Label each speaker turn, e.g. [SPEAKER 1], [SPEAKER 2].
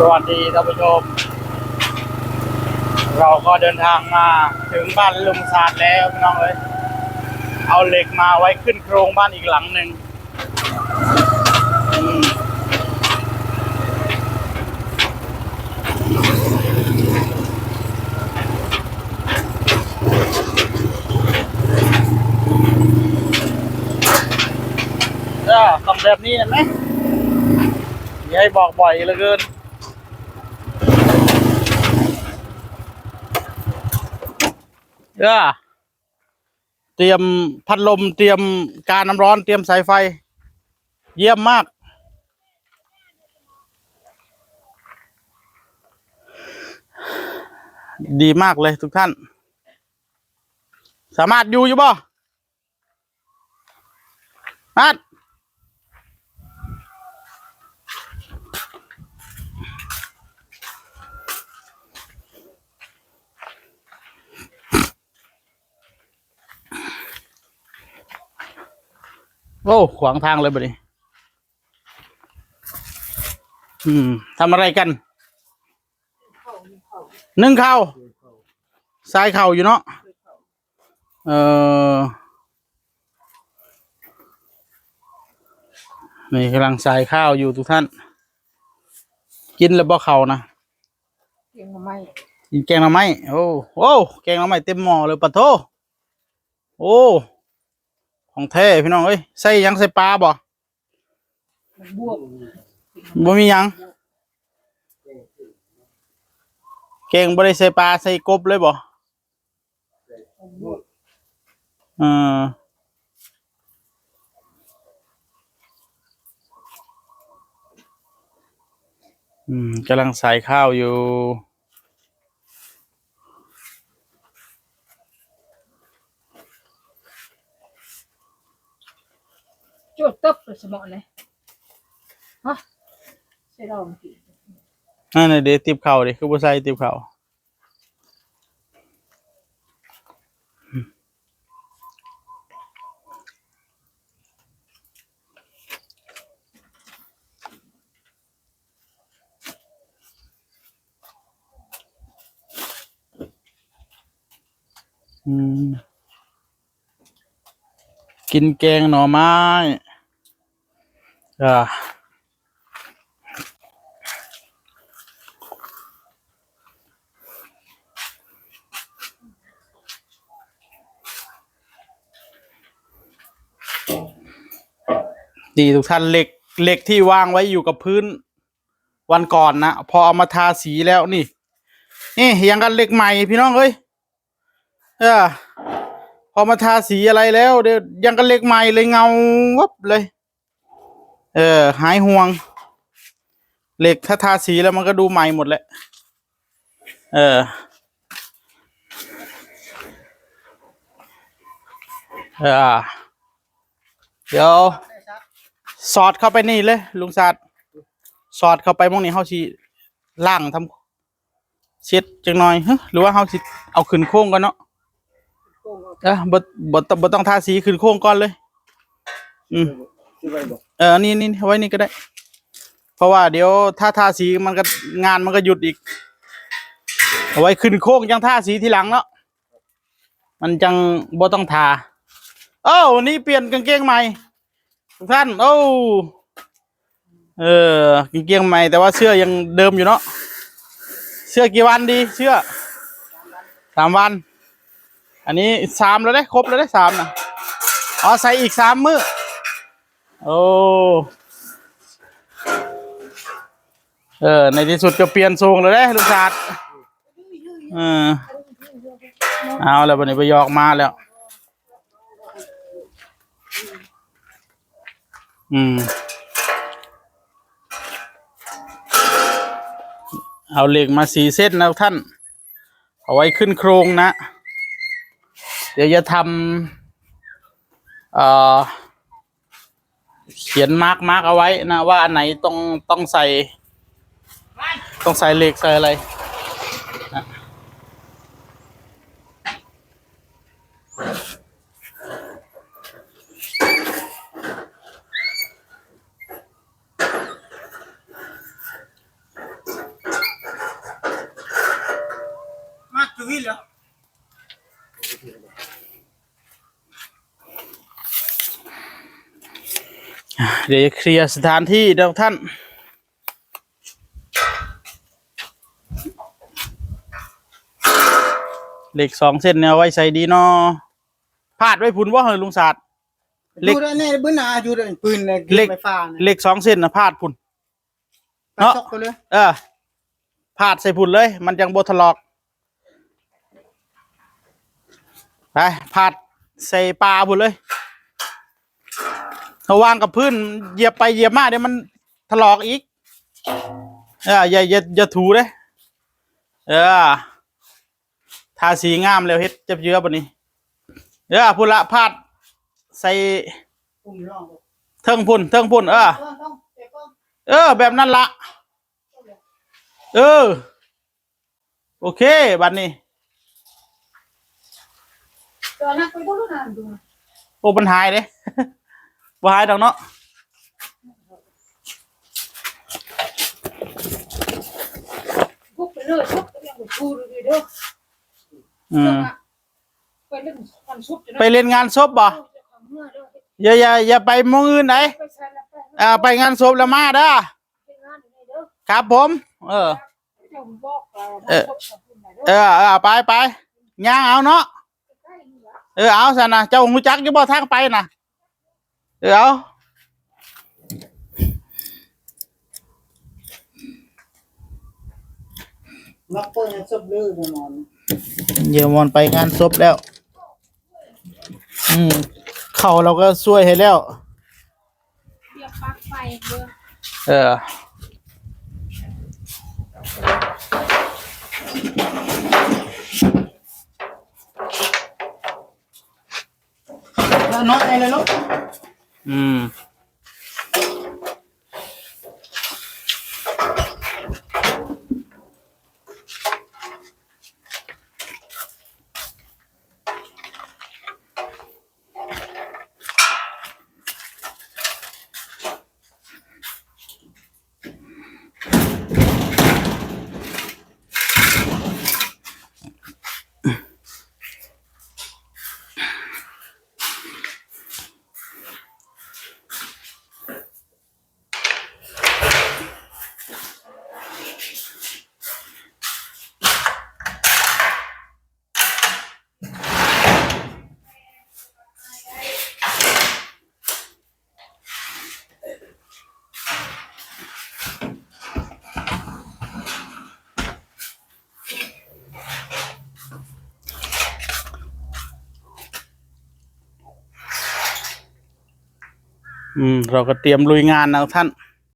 [SPEAKER 1] สวัสดีท่านผู้ชม เราก็เดินทางมาถึงบ้านลุงสาดแล้วพี่น้องเอ้ยเอาเหล็กมาไว้ขึ้นโครงบ้านอีกหลังหนึ่งอืมเออต้องแบบนี้เห็นไหมอย่าให้บอกบ่อยเหลือเกิน เออเตรียมพัดลมเตรียมการน้ำร้อนเตรียมสายไฟ เยี่ยมมาก ดีมากเลยทุกท่าน สามารถอยู่อยู่บ่มาด โอ้ขวางทางเลยบ่นี้อืมทำอะไรกันนึ่งข้าวทรายเข่าอยู่เนาะเออนี่กำลังใส่ข้าวอยู่ทุกท่าน กินแล้วบ่เขานะ
[SPEAKER 2] เลี้ยงมาไม่
[SPEAKER 1] กินแกงหน่อไม้โอ้โอ้แกงหน่อไม้เต็มหม้อเลยปะโทโอ้ ของแท้พี่น้องเอ้ยใส่หยังใส่ปลาบ่
[SPEAKER 2] มันบวก
[SPEAKER 1] บ่มีหยังแกงบ่ได้ใส่ปลาใส่กบเลยบ่
[SPEAKER 2] มันบวก
[SPEAKER 1] เอออืมกำลังใส่ข้าวอยู่
[SPEAKER 2] โจดตึ๊บเลยสมองเลยฮะใช่เราเมื่อกี้
[SPEAKER 1] นั่นน่ะเดี๋ยวติบข้าดิคือบ่ใส่ติบข้าอืมกินแกงหน่อไม้ อ่าดีทุกท่านเหล็กเหล็กที่วางไว้อยู่กับพื้น วันก่อนนะพอเอามาทาสีแล้วนี่ นี่ยังกันเหล็กใหม่พี่น้องเอ้ยเออพอมาทาสีอะไรแล้วเดี๋ยวยังกันเหล็กใหม่เลยเงาวับเลย เออ หายห่วง เหล็กถ้าทาสีแล้วมันก็ดูใหม่หมดแหละ เออ เออ เดี๋ยว สอดเข้าไปนี่เลย ลุงศาสตร์สอดเข้าไปมองนี่เฮาสิล่างทำเช็ดจังหน่อยเฮ้หรือว่าเฮาสิเอาขึ้นโค้งก่อนเนาะเออบ่บ่ต้องบ่ต้องทาสีขึ้นโค้งก่อนเลย อืม เออนี่นี่ไว้นี่ก็ได้ เพราะว่าเดี๋ยวถ้าทาสีมันก็งานมันก็หยุดอีกเอาไว้ขึ้นโค้งยังทาสีทีหลังเนาะมันจังบ่ต้องทาเอ้าวันนี้เปลี่ยนกางเกงใหม่ทุกท่านโอ้เออกางเกงใหม่แต่ว่าเสื้อยังเดิมอยู่เนาะเสื้อกี่วันดีเสื้อสามวัน อันนี้สามแล้วได้ครบแล้วได้สามนะอ๋อใส่อีกสามมื้อ โอ้เออ ในที่สุดก็เปลี่ยนทรงแล้วได้ลูกชาดเออเอาแล้ววันนี้ไปยอกมาแล้ว อืม เอาเหล็กมาสีเส้นนะท่าน เอาไว้ขึ้นโครงนะ เดี๋ยวจะทำเอ่อ เขียนมาร์กมาร์กเอาไว้นะว่าอันไหนต้องต้องใส่ ต้องใส่เหล็กใส่อะไร เดี๋ยวเคลียร์สถานที่เดี๋ยวท่าน เหล็กสองเส้นเนี่ยเอาไว้ใส่ดีเนาะพาดไว้พุ่นว่าเฮ้ยลุงศาสตร์เล็ก
[SPEAKER 3] ดูได้แน่บื้อหนาอยู่ได้ปืนเนี่ย
[SPEAKER 1] เล็ก
[SPEAKER 3] ไฟฟ้าเนี่ย
[SPEAKER 1] เหล็กสองเส้นนะพาดพุ่น
[SPEAKER 3] เนาะไปเลย
[SPEAKER 1] เออพาดใส่พุ่นเลย มันยังบทะลอกไปพาดใส่ปลาพุ่นเลย ถ้าวางกับพื้นเหยียบไปเหยียบมาเดี๋ยวมันถลอกอีกเอออย่าอย่าอย่าถูเลยเออทาสีงามแล้วเฮ็ดจับเยือบันนี้เออพุ่นละพาดใส่
[SPEAKER 3] อุ้มร่อง
[SPEAKER 1] เทิงพุ่นเทิงพุ่นเออ
[SPEAKER 3] ต้องต้องเก็บต้อง
[SPEAKER 1] เออ แบบนั้นละเออ โอเคบัดนี้
[SPEAKER 2] ตอนนั้นไปดูนานดู
[SPEAKER 1] โอ้ปัญหายเด้ บ่หายดอกเนาะ
[SPEAKER 2] พวกไปเลยชุบก็ยังบ่ชูดูดีเด้อ
[SPEAKER 1] อืม
[SPEAKER 2] ไปเล่นกันชุบจะ
[SPEAKER 1] ไปเล่นงานศพบ่
[SPEAKER 2] เมื่อเด้อ
[SPEAKER 1] อย่าอย่าอย่าไปหมองอื่นไหน
[SPEAKER 2] ไปใช้แล้วไป
[SPEAKER 1] อ่าไปงานศพแล้วมาเด้อ
[SPEAKER 2] ไปงานอยู่นี่เด้อ
[SPEAKER 1] ครับผม เออ
[SPEAKER 2] เจ้าบอกเรา
[SPEAKER 1] เออ
[SPEAKER 2] ชุบกับคุณไหนเด้
[SPEAKER 1] เอ
[SPEAKER 2] อ
[SPEAKER 1] อเออไปไปย่างเอาเนาะ
[SPEAKER 2] ใกล้นี่ละ
[SPEAKER 1] เออเอาซะนะเจ้าหูจักอยู่บ่ทางไปน่ะ เออเอา
[SPEAKER 3] นักเปิดซบเลือดแน่นอน
[SPEAKER 1] เยี่ยมวันไปงานศพแล้ว อืมเข้าเราก็ช่วยให้แล้ว
[SPEAKER 2] เรียกปลั๊กไฟเด้อ
[SPEAKER 1] เออ
[SPEAKER 3] แล้วน็อตไอ้เลยลูก
[SPEAKER 1] อื อืม เราก็เตรียมลุยงานนะท่าน